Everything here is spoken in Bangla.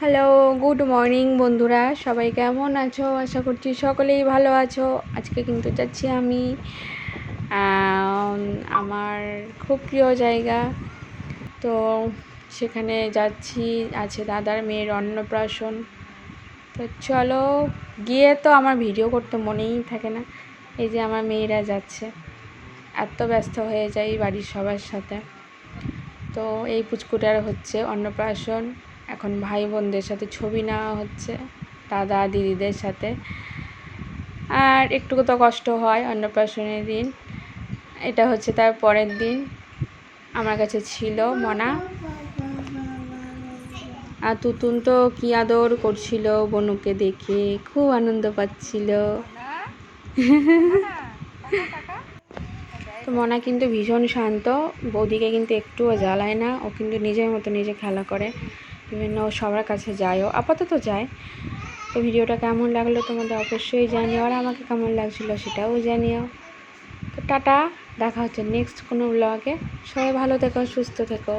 হ্যালো গুড মর্নিং বন্ধুরা। সবাই কেমন আছো? আশা করছি সকলেই ভালো আছো। আজকে কিন্তু যাচ্ছি আমি, আমার খুব প্রিয় জায়গা। তো সেখানে যাচ্ছি, আছে দাদার মেয়ের অন্নপ্রাশন। তো চলো, গিয়ে তো আমার ভিডিও করতে মনেই থাকে না। এই যে আমার মেয়েরা যাচ্ছে। এত ব্যস্ত হয়ে যাই বাড়ির সবার সাথে। তো এই পুচকুটার হচ্ছে অন্নপ্রাশন। এখন ভাই বোনদের সাথে ছবি নেওয়া হচ্ছে, দাদা দিদিদের সাথে। আর একটুকু তো কষ্ট হয় অন্নপ্রাশনের দিন। এটা হচ্ছে তার পরের দিন। আমার কাছে ছিল মনা। আর তুতুন তো কি আদর করছিল বনুকে দেখে, খুব আনন্দ পাচ্ছিল। তো মনা কিন্তু ভীষণ শান্ত, বৌদিকে কিন্তু একটুও জ্বালায় না, ও কিন্তু নিজের মতো নিজে খেলা করে। বিভিন্ন সবার কাছে যায়ও আপাতত যায় তো ভিডিওটা কেমন লাগল তোমাদের অবশ্যই জানিও, আর আমাকে কেমন লাগছিল সেটাও জানিও। তো টাটা, দেখা হচ্ছে নেক্সট কোনো ব্লগে সবাই ভালো থেকো, সুস্থ থেকো।